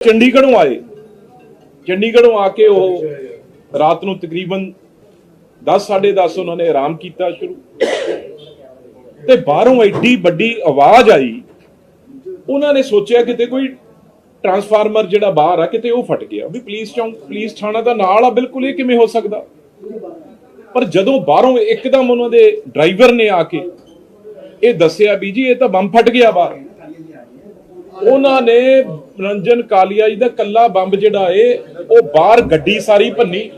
ਚੰਡੀਗੜ੍ਹੋਂ ਆਏ। ਚੰਡੀਗੜ੍ਹੋਂ ਆ ਕੇ ਉਹ ਰਾਤ ਨੂੰ ਤਕਰੀਬਨ 10 10:30 ਉਹਨਾਂ ਨੇ ਆਰਾਮ ਕੀਤਾ ਸ਼ੁਰੂ। ਤੇ ਬਾਹਰੋਂ ਐਡੀ ਵੱਡੀ ਆਵਾਜ਼ ਆਈ। ਉਹਨਾਂ ਨੇ ਸੋਚਿਆ ਕਿਤੇ ਕੋਈ ਟਰਾਂਸਫਾਰਮਰ ਜਿਹੜਾ ਬਾਹਰ ਆ ਕਿਤੇ ਉਹ ਫਟ ਗਿਆ। ਵੀ ਪੁਲਿਸ ਚੌਂਕ ਪੁਲਿਸ ਥਾਣਾ ਦਾ ਨਾਲ ਆ ਬਿਲਕੁਲ ਇਹ ਕਿਵੇਂ ਹੋ ਸਕਦਾ? ਪਰ ਜਦੋਂ ਬਾਹਰੋਂ ਇੱਕਦਮ ਉਹਨਾਂ ਦੇ ਡਰਾਈਵਰ ਨੇ ਆ ਕੇ ਇਹ ਦੱਸਿਆ ਵੀ ਜੀ ਇਹ ਤਾਂ ਬੰਬ ਫਟ ਗਿਆ ਬਾਹਰ। ਉਹਨਾਂ ਨੇ ਰੰਜਨ ਕਾਲੀਆ ਜੀ ਦਾ ਕੱਲਾ ਬੰਬ ਜਿਹੜਾ ਏ, ਉਹ ਬਾਹਰ ਗੱਡੀ ਸਾਰੀ ਭੰਨੀ।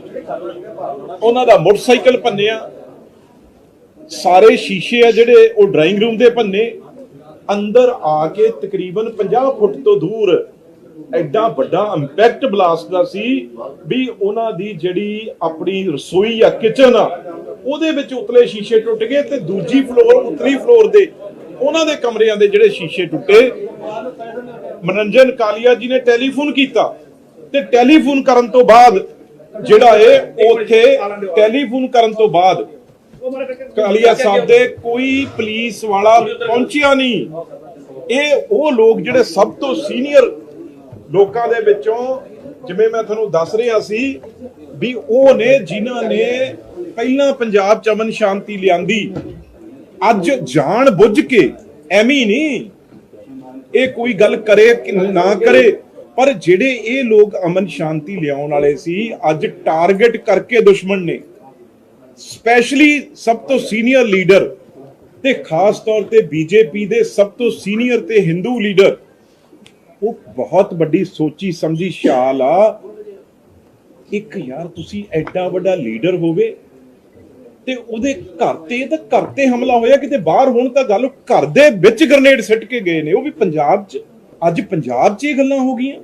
ਉਹਨਾਂ ਦਾ ਮੋਟਰਸਾਈਕਲ ਭੰਨਿਆ। ਸਾਰੇ ਸ਼ੀਸ਼ੇ ਆ ਜਿਹੜੇ, ਉਹ ਡਰਾਇੰਗ ਰੂਮ ਦੇ ਭੰਨੇ। ਅੰਦਰ ਆ ਕੇ ਤਕਰੀਬਨ 50 ਫੁੱਟ ਤੋਂ ਦੂਰ ਐਡਾ ਵੱਡਾ ਇੰਪੈਕਟ ਬਲਾਸਟ ਦਾ ਸੀ ਵੀ ਉਹਨਾਂ ਦੀ ਜਿਹੜੀ ਆਪਣੀ ਰਸੋਈ ਆ ਕਿਚਨ ਆ, ਉਹਦੇ ਵਿੱਚ ਉਤਲੇ ਸ਼ੀਸ਼ੇ ਟੁੱਟ ਗਏ ਤੇ ਦੂਜੀ ਫਲੋਰ ਉਤਲੀ ਫਲੋਰ ਦੇ ਉਹਨਾਂ ਦੇ ਕਮਰਿਆਂ ਦੇ ਜਿਹੜੇ ਸ਼ੀਸ਼ੇ ਟੁੱਟੇ, ਮਨੋਰੰਜਨ ਕਾਲੀਆ ਜੀ ਨੇ ਟੈਲੀਫੋਨ ਕੀਤਾ ਤੇ ਟੈਲੀਫੋਨ ਕਰਨ ਤੋਂ ਬਾਅਦ ਜਿਹੜਾ ਏ, ਉੱਥੇ ਟੈਲੀਫੋਨ ਕਰਨ ਤੋਂ ਬਾਅਦ ਕਾਲੀਆ ਸਾਹਿਬ ਦੇ ਕੋਈ ਪੁਲਿਸ ਵਾਲਾ ਪਹੁੰਚਿਆ ਨਹੀਂ। ਇਹ ਉਹ ਲੋਕ ਜਿਹੜੇ ਸਭ ਤੋਂ ਸੀਨੀਅਰ ਲੋਕਾਂ ਦੇ ਵਿੱਚੋਂ, ਜਿਵੇਂ ਮੈਂ ਤੁਹਾਨੂੰ ਦੱਸ ਰਿਹਾ ਸੀ ਵੀ ਉਹ ਨੇ ਜਿਨ੍ਹਾਂ ਨੇ ਪਹਿਲਾਂ ਪੰਜਾਬ ਚ ਅਮਨ ਸ਼ਾਂਤੀ ਲਿਆਂਦੀ। ਅੱਜ ਜਾਣ ਬੁੱਝ ਕੇ ਐਵੇਂ ਨਹੀਂ। ਇਹ ਕੋਈ ਗੱਲ ਕਰੇ ਕਿ ਨਾ ਕਰੇ, ਪਰ ਜਿਹੜੇ ਇਹ ਲੋਕ ਅਮਨ ਸ਼ਾਂਤੀ ਲਿਆਉਣ ਵਾਲੇ ਸੀ, ਅੱਜ ਟਾਰਗੇਟ ਕਰਕੇ ਦੁਸ਼ਮਣ ਨੇ। ਸਪੈਸ਼ਲੀ ਸਭ ਤੋਂ ਸੀਨੀਅਰ ਲੀਡਰ ਤੇ ਖਾਸ ਤੌਰ ਤੇ ਬੀਜੇਪੀ ਦੇ ਸਭ ਤੋਂ ਸੀਨੀਅਰ ਤੇ ਹਿੰਦੂ ਲੀਡਰ। ਉਹ ਬਹੁਤ ਵੱਡੀ ਸੋਚੀ ਸਮਝੀ ਛਾਲ ਆ। ਇੱਕ ਯਾਰ, ਤੁਸੀਂ ਐਡਾ ਵੱਡਾ ਲੀਡਰ ਹੋਵੇ ਤੇ ਉਹਦੇ ਘਰ ਤੇ ਤਾਂ ਘਰ ਤੇ ਹਮਲਾ ਹੋਇਆ ਕਿਤੇ ਬਾਹਰ, ਹੋਣ ਤਾਂ ਗੱਲ ਘਰ ਦੇ ਵਿੱਚ ਗ੍ਰਨੇਡ ਸਿੱਟ ਕੇ ਗਏ ਨੇ। ਉਹ ਵੀ ਪੰਜਾਬ 'ਚ, ਅੱਜ ਪੰਜਾਬ 'ਚ ਇਹ ਗੱਲਾਂ ਹੋ ਗਈਆਂ।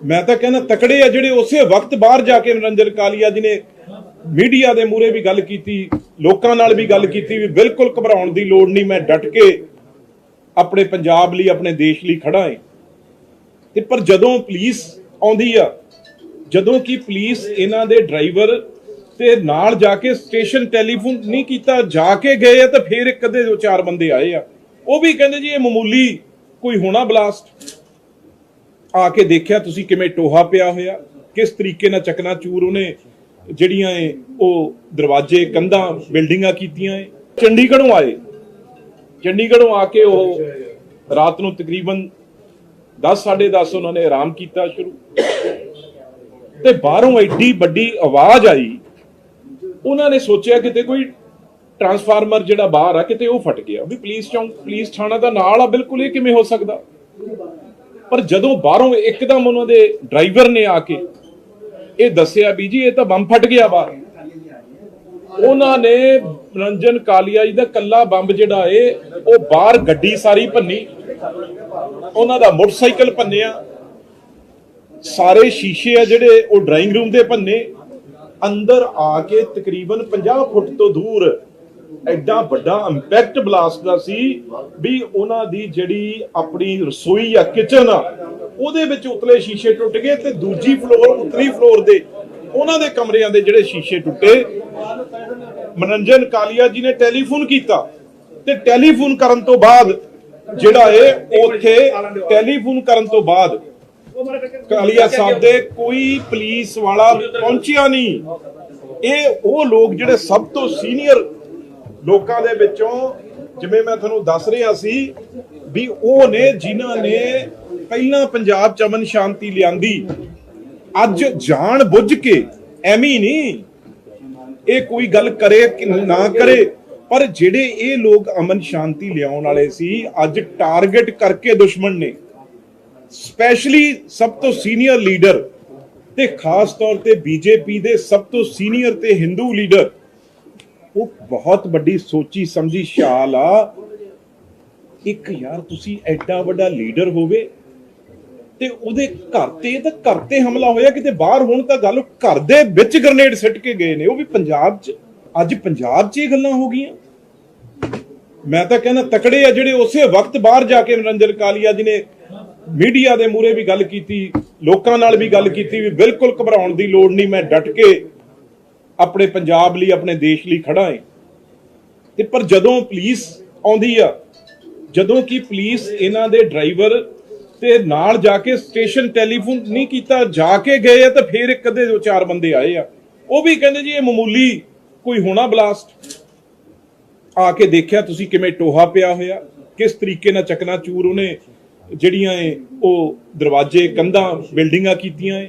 ਮੈਂ ਤਾਂ ਕਹਿੰਦਾ ਤਕੜੇ ਆ ਜਿਹੜੇ ਉਸੇ ਵਕਤ ਬਾਹਰ ਜਾ ਕੇ ਨਰਿੰਦਰ ਕਾਲੀਆ ਜੀ ਨੇ ਮੀਡੀਆ ਦੇ ਮੂਹਰੇ ਵੀ ਗੱਲ ਕੀਤੀ, ਲੋਕਾਂ ਨਾਲ ਵੀ ਗੱਲ ਕੀਤੀ, ਵੀ ਬਿਲਕੁਲ ਘਬਰਾਉਣ ਦੀ ਲੋੜ ਨਹੀਂ, ਮੈਂ ਡਟ ਕੇ ਆਪਣੇ ਪੰਜਾਬ ਲਈ, ਆਪਣੇ ਦੇਸ਼ ਲਈ ਖੜਾ ਹਾਂ ਤੇ ਪਰ ਜਦੋਂ ਪੁਲਿਸ ਆਉਂਦੀ ਆ, ਜਦੋਂ ਕਿ ਪੁਲਿਸ ਇਹਨਾਂ ਦੇ ਡਰਾਈਵਰ ਤੇ ਨਾਲ ਜਾ ਕੇ ਸਟੇਸ਼ਨ ਟੈਲੀਫੋਨ ਨਹੀਂ ਕੀਤਾ, ਜਾ ਕੇ ਗਏ ਆ ਤਾਂ ਫੇਰ ਇੱਕ ਅੱਧੇ ਦੋ ਚਾਰ ਬੰਦੇ ਆਏ ਆ। ਉਹ ਵੀ ਕਹਿੰਦੇ ਜੀ ਇਹ ਮਾਮੂਲੀ ਕੋਈ ਹੋਣਾ ਬਲਾਸਟ। ਆ ਕੇ ਦੇਖਿਆ ਤੁਸੀਂ ਕਿਵੇਂ ਟੋਹਾ ਪਿਆ ਹੋਇਆ, ਕਿਸ ਤਰੀਕੇ ਨਾਲ ਚਕਨਾ ਚੂਰ ਉਹਨੇ ਜਿਹੜੀਆਂ ਏ ਉਹ ਦਰਵਾਜ਼ੇ, ਕੰਧਾਂ, ਬਿਲਡਿੰਗਾਂ ਕੀਤੀਆਂ ਏ ਚੰਡੀਗੜ੍ਹੋਂ ਆਏ। ਚੰਡੀਗੜ੍ਹੋਂ ਆ ਕੇ ਉਹ ਰਾਤ ਨੂੰ ਤਕਰੀਬਨ 10 10:30 ਉਹਨਾਂ ਨੇ ਆਰਾਮ ਕੀਤਾ ਸ਼ੁਰੂ। ਤੇ ਬਾਹਰੋਂ ਐਡੀ ਵੱਡੀ ਆਵਾਜ਼ ਆਈ ਉਹਨਾਂ ਨੇ ਸੋਚਿਆ ਕਿਤੇ ਕੋਈ ਟਰਾਂਸਫਾਰਮਰ ਜਿਹੜਾ ਬਾਹਰ ਆ, ਕਿਤੇ ਉਹ ਫਟ ਗਿਆ। ਵੀ ਪੁਲਿਸ ਚੌਂਕ, ਪੁਲਿਸ ਥਾਣਾ ਦਾ ਨਾਲ ਆ, ਬਿਲਕੁਲ ਇਹ ਕਿਵੇਂ ਹੋ ਸਕਦਾ? ਪਰ ਜਦੋਂ ਬਾਹਰੋਂ ਇੱਕਦਮ ਉਹਨਾਂ ਦੇ ਡਰਾਈਵਰ ਨੇ ਆ ਕੇ ਇਹ ਦੱਸਿਆ ਵੀ ਜੀ, ਇਹ ਤਾਂ ਬੰਬ ਫਟ ਗਿਆ ਬਾਹਰ। ਉਹਨਾਂ ਨੇ ਰੰਜਨ ਕਾਲੀਆ ਜੀ ਦਾ ਕੱਲਾ ਬੰਬ ਜਿਹੜਾ ਏ, ਉਹ ਬਾਹਰ ਗੱਡੀ ਸਾਰੀ ਭੰਨੀ। ਉਹਨਾਂ ਦਾ ਮੋਟਰਸਾਈਕਲ ਭੰਨਿਆ। ਸਾਰੇ ਸ਼ੀਸ਼ੇ ਆ ਜਿਹੜੇ ਉਹ ਡਰਾਇੰਗ ਰੂਮ ਦੇ ਭੰਨੇ। ਅੰਦਰ ਆ ਕੇ ਤਕਰੀਬਨ 50 ਫੁੱਟ ਤੋਂ ਦੂਰ ਐਡਾ ਵੱਡਾ ਇੰਪੈਕਟ ਬਲਾਸਟ ਦਾ ਸੀ ਵੀ ਉਹਨਾਂ ਦੀ ਜਿਹੜੀ ਆਪਣੀ ਰਸੋਈ ਆ ਕਿਚਨ ਆ, ਉਹਦੇ ਵਿੱਚ ਉਤਲੇ ਸ਼ੀਸ਼ੇ ਟੁੱਟ ਗਏ ਤੇ ਦੂਜੀ ਫਲੋਰ ਉਤਲੀ ਫਲੋਰ ਦੇ ਉਹਨਾਂ ਦੇ ਕਮਰਿਆਂ ਦੇ ਜਿਹੜੇ ਸ਼ੀਸ਼ੇ ਟੁੱਟੇ। ਮਨੋਰੰਜਨ ਕਾਲੀਆ ਜੀ ਨੇ ਟੈਲੀਫੋਨ ਕੀਤਾ ਤੇ ਟੈਲੀਫੋਨ ਕਰਨ ਤੋਂ ਬਾਅਦ ਜਿਹੜਾ ਏ ਉੱਥੇ ਟੈਲੀਫੋਨ ਕਰਨ ਤੋਂ ਬਾਅਦ ਕਾਲੀਆ ਸਾਹਿਬ ਦੇ ਕੋਈ ਪੁਲਿਸ ਵਾਲਾ ਪਹੁੰਚਿਆ ਨਹੀਂ। ਇਹ ਉਹ ਲੋਕ ਜਿਹੜੇ ਸਭ ਤੋਂ ਸੀਨੀਅਰ ਲੋਕਾਂ ਦੇ ਵਿੱਚੋਂ ਜਿਵੇਂ ਮੈਂ ਤੁਹਾਨੂੰ ਦੱਸ ਰਿਹਾ ਸੀ ਵੀ ਉਹ ਨੇ ਜਿਨ੍ਹਾਂ ਨੇ ਪਹਿਲਾਂ ਪੰਜਾਬ ਚ ਅਮਨ ਸ਼ਾਂਤੀ ਲਿਆਂਦੀ। ਅੱਜ ਜਾਣ ਬੁੱਝ ਕੇ ਐਵੇਂ ਹੀ ਨਹੀਂ। ਇਹ ਕੋਈ ਗੱਲ ਕਰੇ ਕਿ ਨਾ ਕਰੇ, ਪਰ ਜਿਹੜੇ ਇਹ ਲੋਕ ਅਮਨ ਸ਼ਾਂਤੀ ਲਿਆਉਣ ਵਾਲੇ ਸੀ, ਅੱਜ ਟਾਰਗੇਟ ਕਰਕੇ ਦੁਸ਼ਮਣ ਨੇ। ਸਪੈਸ਼ਲੀ ਸਭ ਤੋਂ ਸੀਨੀਅਰ ਲੀਡਰ ਤੇ ਖਾਸ ਤੌਰ ਤੇ ਬੀਜੇਪੀ ਦੇ ਸਭ ਤੋਂ ਸੀਨੀਅਰ ਤੇ ਹਿੰਦੂ ਲੀਡਰ ਉਹ ਬਹੁਤ ਵੱਡੀ ਸੋਚੀ ਸਮਝੀ ਛਾਲ ਆ। ਇੱਕ ਯਾਰ ਤੁਸੀਂ ਐਡਾ ਵੱਡਾ ਲੀਡਰ ਹੋਵੇ ਤੇ ਉਹਦੇ ਘਰ ਤੇ ਤਾਂ ਘਰ ਤੇ ਹਮਲਾ ਹੋਇਆ, ਕਿਤੇ ਬਾਹਰ ਹੋਣ ਤਾਂ ਗੱਲ ਘਰ ਦੇ ਵਿੱਚ ਗ੍ਰਨੇਡ ਸਿੱਟ ਕੇ ਗਏ ਨੇ। ਉਹ ਵੀ ਪੰਜਾਬ 'ਚ, ਅੱਜ ਪੰਜਾਬ 'ਚ ਇਹ ਗੱਲਾਂ ਹੋ ਗਈਆਂ। ਮੈਂ ਤਾਂ ਕਹਿੰਦਾ ਤਕੜੇ ਆ ਜਿਹੜੇ ਉਸੇ ਵਕਤ ਬਾਹਰ ਜਾ ਕੇ ਨਰਿੰਦਰ ਕਾਲੀਆ ਜੀ ਨੇ ਮੀਡੀਆ ਦੇ ਮੂਹਰੇ ਵੀ ਗੱਲ ਕੀਤੀ, ਲੋਕਾਂ ਨਾਲ ਵੀ ਗੱਲ ਕੀਤੀ, ਵੀ ਬਿਲਕੁਲ ਘਬਰਾਉਣ ਦੀ ਲੋੜ ਨਹੀਂ, ਮੈਂ ਡਟ ਕੇ ਆਪਣੇ ਪੰਜਾਬ ਲਈ, ਆਪਣੇ ਦੇਸ਼ ਲਈ ਖੜਾ ਹਾਂ। ਤੇ ਪਰ ਜਦੋਂ ਪੁਲਿਸ ਆਉਂਦੀ ਆ, ਜਦੋਂ ਕਿ ਪੁਲਿਸ ਇਹਨਾਂ ਦੇ ਡਰਾਈਵਰ ਤੇ ਨਾਲ ਜਾ ਕੇ ਸਟੇਸ਼ਨ ਟੈਲੀਫੋਨ ਨਹੀਂ ਕੀਤਾ, ਜਾ ਕੇ ਗਏ ਆ ਤਾਂ ਫੇਰ ਇੱਕ ਅੱਧੇ ਦੋ ਚਾਰ ਬੰਦੇ ਆਏ ਆ। ਉਹ ਵੀ ਕਹਿੰਦੇ ਜੀ, ਇਹ ਮਾਮੂਲੀ ਕੋਈ ਹੋਣਾ ਬਲਾਸਟ। ਆ ਕੇ ਦੇਖਿਆ ਤੁਸੀਂ ਕਿਵੇਂ ਟੋਹਾ ਪਿਆ ਹੋਇਆ, ਕਿਸ ਤਰੀਕੇ ਨਾਲ ਚਕਨਾ ਚੂਰ ਉਹਨੇ ਜਿਹੜੀਆਂ ਏ ਉਹ ਦਰਵਾਜ਼ੇ ਕੰਧਾਂ ਬਿਲਡਿੰਗਾਂ ਕੀਤੀਆਂ ਏ